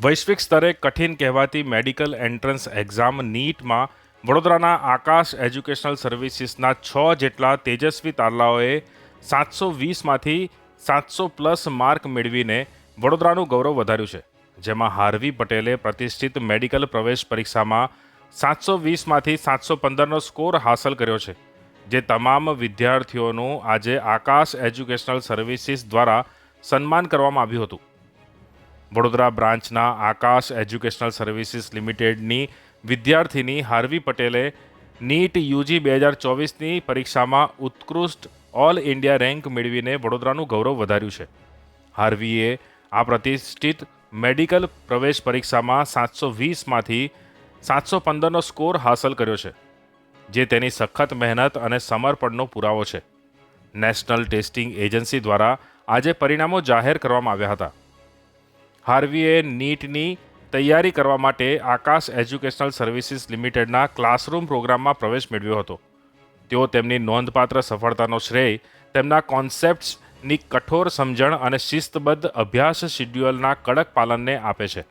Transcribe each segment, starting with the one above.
વૈશ્વિક સ્તરે કઠિન કહેવાતી મેડિકલ એન્ટ્રન્સ એક્ઝામ નીટમાં વડોદરાના આકાશ એજ્યુકેશનલ સર્વિસીસના છ જેટલા તેજસ્વી તારલાઓએ સાતસો વીસમાંથી સાતસો પ્લસ માર્ક મેળવીને વડોદરાનું ગૌરવ વધાર્યું છે. જેમાં હાર્વી પટેલે પ્રતિષ્ઠિત મેડિકલ પ્રવેશ પરીક્ષામાં સાતસો વીસમાંથી સાતસો પંદરનો સ્કોર હાંસલ કર્યો છે, જે તમામ વિદ્યાર્થીઓનું આજે આકાશ એજ્યુકેશનલ સર્વિસીસ દ્વારા સન્માન કરવામાં આવ્યું હતું. વડોદરા બ્રાન્ચના આકાશ એજ્યુકેશનલ સર્વિસીસ લિમિટેડની વિદ્યાર્થીની હાર્વી પટેલે નીટ યુજી બે હજાર ચોવીસની પરીક્ષામાં ઉત્કૃષ્ટ ઓલ ઇન્ડિયા રેન્ક મેળવીને વડોદરાનું ગૌરવ વધાર્યું છે. હાર્વીએ આ પ્રતિષ્ઠિત મેડિકલ પ્રવેશ પરીક્ષામાં સાતસો વીસમાંથી સાતસો પંદરનો સ્કોર હાંસલ કર્યો છે, જે તેની સખત મહેનત અને સમર્પણનો પુરાવો છે. નેશનલ ટેસ્ટિંગ એજન્સી દ્વારા આજે પરિણામો જાહેર કરવામાં આવ્યા હતા. હાર્વીએ નીટની તૈયારી કરવા માટે આકાશ એજ્યુકેશનલ સર્વિસીસ લિમિટેડના ક્લાસરૂમ પ્રોગ્રામમાં પ્રવેશ મેળવ્યો હતો. તેઓ તેમની નોંધપાત્ર સફળતાનો શ્રેય, તેમના કોન્સેપ્ટ્સની કઠોર સમજણ અને શિસ્તબદ્ધ અભ્યાસ શિડ્યુઅલના કડક પાલનને આપે છે.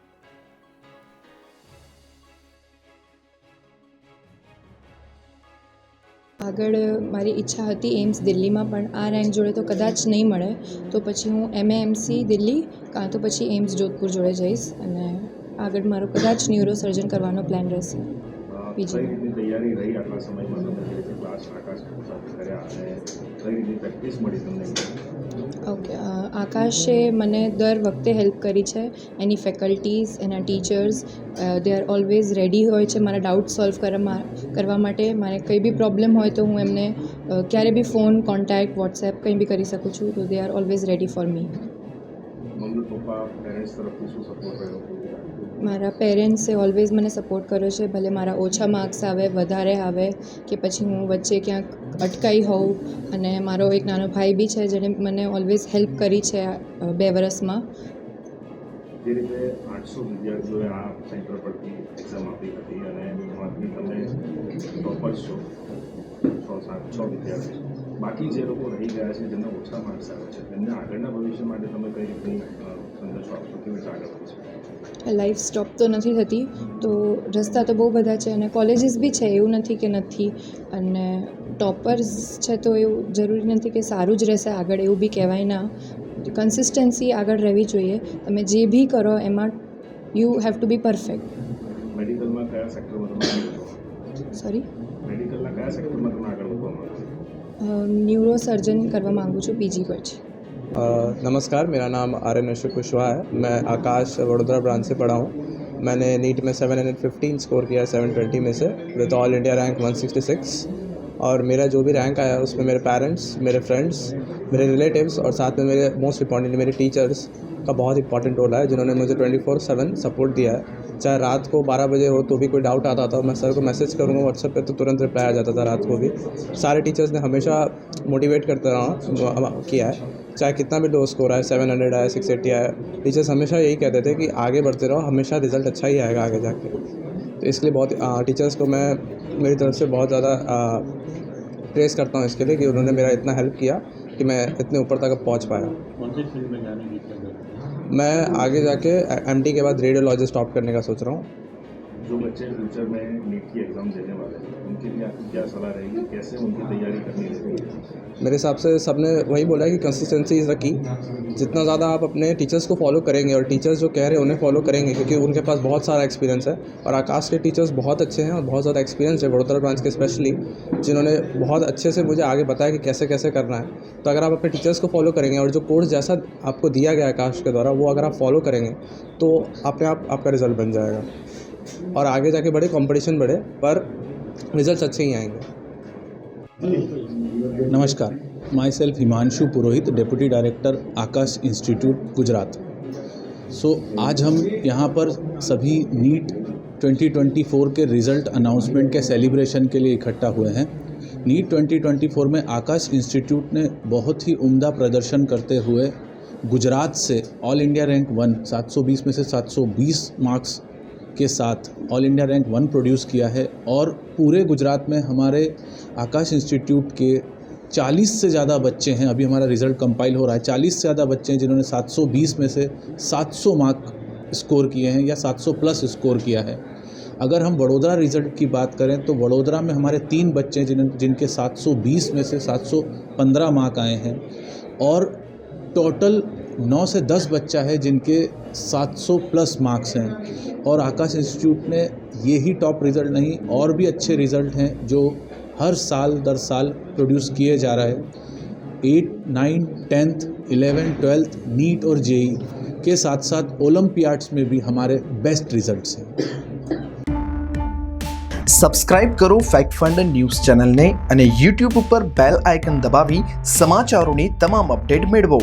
આગળ મારી ઈચ્છા હતી એમ્સ દિલ્હીમાં, પણ આ રેન્ક જોડે તો કદાચ નહીં મળે. તો પછી હું એમએએમસી દિલ્હી કાં તો પછી એમ્સ જોધપુર જોડે જઈશ અને આગળ મારો કદાચ ન્યુરો સર્જન કરવાનો પ્લાન રહેશે. બીજી તૈયારી ઓકે આકાશે મને દર વખતે હેલ્પ કરી છે. એની ફેકલ્ટીઝ એના teachers they are always ready હોય છે મારા ડાઉટ સોલ્વ કરવા કરવા માટે. મારે કંઈ બી પ્રોબ્લેમ હોય તો હું એમને ક્યારે બી ફોન કોન્ટેક્ટ વોટ્સએપ કંઈ બી કરી શકું છું તો they are always ready for me મારા પેરેન્ટ્સે ઓલવેઝ મને સપોર્ટ કર્યો છે ભલે મારા ઓછા માર્ક્સ આવે વધારે આવે કે પછી હું વચ્ચે ક્યાંક અટકાઈ હોઉં અને મારો એક નાનો ભાઈ બી છે જેણે મને ઓલવેઝ હેલ્પ કરી છે બે વર્ષમાં જે રીતે આઠસો વિદ્યાર્થીઓએ આ સેન્ટર પરથી એક્ઝામ આપી હતી અને એમાંથી તમે ટોપર્સ છો છ સાત છ વિદ્યાર્થી બાકી જે લોકો રહી ગયા છે જેમના ઓછા માર્ક્સ આવે છે તેમને આગળના ભવિષ્ય માટે તમે કઈ રીતની સંદેશો આપશો કેવી રીતે આગળ વધશે લાઈફ સ્ટોપ તો નથી થતી. તો રસ્તા તો બહુ બધા છે અને કોલેજીસ બી છે એવું નથી કે નથી. અને ટોપર્સ છે તો એવું જરૂરી નથી કે સારું જ રહેશે આગળ એવું બી કહેવાય ના કન્સિસ્ટન્સી આગળ રહેવી જોઈએ તમે જે બી કરો એમાં you have to be perfect મેડિકલમાં કયા સેક્ટરમાં તમે આગળ વધવા સોરી મેડિકલના કયા સેક્ટરમાં તમે આગળ વધવા માંગો છો ન્યુરો સર્જન કરવા માગું છું પીજી પછી अ, नमस्कार मेरा नाम आर्यन अशोक कुशवाहा है मैं आकाश वडोदरा ब्रांच से पढ़ा हूँ मैंने नीट में 715 स्कोर किया है 720 में से विद ऑल इंडिया रैंक 166 और मेरा जो भी रैंक आया, उसमें मेरे पेरेंट्स मेरे फ्रेंड्स मेरे रिलेटिव्स और साथ में मेरे मोस्ट इंपॉर्टेंट मेरे टीचर्स का बहुत इंपॉर्टेंट रोल है जिन्होंने मुझे 24 सेवन सपोर्ट दिया है। चाहे रात को 12 बजे हो तो भी कोई डाउट आता था, मैं सर को मैसेज करूँगा व्हाट्सएप पे तो तुरंत रिप्लाई आ जाता था रात को भी। सारे टीचर्स ने हमेशा मोटिवेट करते रहा किया है। चाहे कितना भी लो स्कोर आए सेवन हंड्रेड आए सिक्स एट्टी आए टीचर्स हमेशा यही कहते थे कि आगे बढ़ते रहो, हमेशा रिज़ल्ट अच्छा ही आएगा आगे जाके। इसलिए बहुत टीचर्स को मैं मेरी तरफ़ से बहुत ज़्यादा प्रेस करता हूँ इसके लिए कि उन्होंने मेरा इतना हेल्प किया कि मैं इतने ऊपर तक पहुँच पाया। कौन सी फ़ील्ड में जाने की मैं आगे जाके एमडी के बाद रेडियोलॉजिस्ट टॉप करने का सोच रहा हूँ। जो बच्चे फ्यूचर में नीट की एग्ज़ाम देने वाले हैं, उनके लिए आपकी क्या सलाह रहेगी? कैसे उनकी तैयारी करनी रहेगी? मेरे हिसाब से सबने वही बोला है कि कंसिस्टेंसी की जितना ज़्यादा आप अपने टीचर्स को फॉलो करेंगे और टीचर्स जो कह रहे हैं उन्हें फॉलो करेंगे, क्योंकि उनके पास बहुत सारा एक्सपीरियंस है और आकाश के टीचर्स बहुत अच्छे हैं और बहुत ज़्यादा एक्सपीरियंस है वडोदरा ब्रांच के स्पेशली जिन्होंने बहुत अच्छे से मुझे आगे बताया कि कैसे कैसे करना है। तो अगर आप अपने टीचर्स को फॉलो करेंगे और जो कोर्स जैसा आपको दिया गया आकाश के द्वारा, वो अगर आप फॉलो करेंगे तो अपने आप आपका रिज़ल्ट बन जाएगा। और आगे जाके बढ़े कंपटीशन बढ़े, पर रिज़ल्ट अच्छे ही आएँगे। नमस्कार my self Himanshu Purohit deputy director Aakash institute Gujarat. So आज हम यहाँ पर सभी नीट 2024 के रिज़ल्ट अनाउंसमेंट के सेलिब्रेशन के लिए इकट्ठा हुए हैं। नीट 2024 में आकाश इंस्टीट्यूट ने बहुत ही उम्दा प्रदर्शन करते हुए गुजरात से ऑल इंडिया रैंक वन 720 में से 720 मार्क्स के साथ all India rank one produce किया है और पूरे गुजरात में हमारे आकाश इंस्टीट्यूट के 40 से ज़्यादा बच्चे हैं। अभी हमारा रिज़ल्ट कंपाइल हो रहा है। 40 से ज़्यादा बच्चे हैं जिन्होंने 720 में से 700 मार्क स्कोर किए हैं या 700 प्लस स्कोर किया है। अगर हम वडोदरा रिज़ल्ट की बात करें तो वडोदरा में हमारे तीन बच्चे हैं जिन, जिनके 720 में से 715 मार्क आए हैं। और टोटल 9 से 10 बच्चा है जिनके 700 प्लस मार्क्स हैं और आकाश इंस्टीट्यूट ने ये ही टॉप रिज़ल्ट नहीं और भी अच्छे रिज़ल्ट हैं जो हर साल दर साल प्रोड्यूस किए जा रहा है eight nine tenth eleven twelfth NEET और जेई के साथ साथ ओलम्पियाड्स में भी हमारे बेस्ट रिजल्ट्स हैं સબસ્ક્રાઇબ કરો ફેક્ટ ફંડ ન્યૂઝ ચેનલને અને યુટ્યુબ ઉપર બેલ આઇકન દબાવી સમાચારોની તમામ અપડેટ મેળવો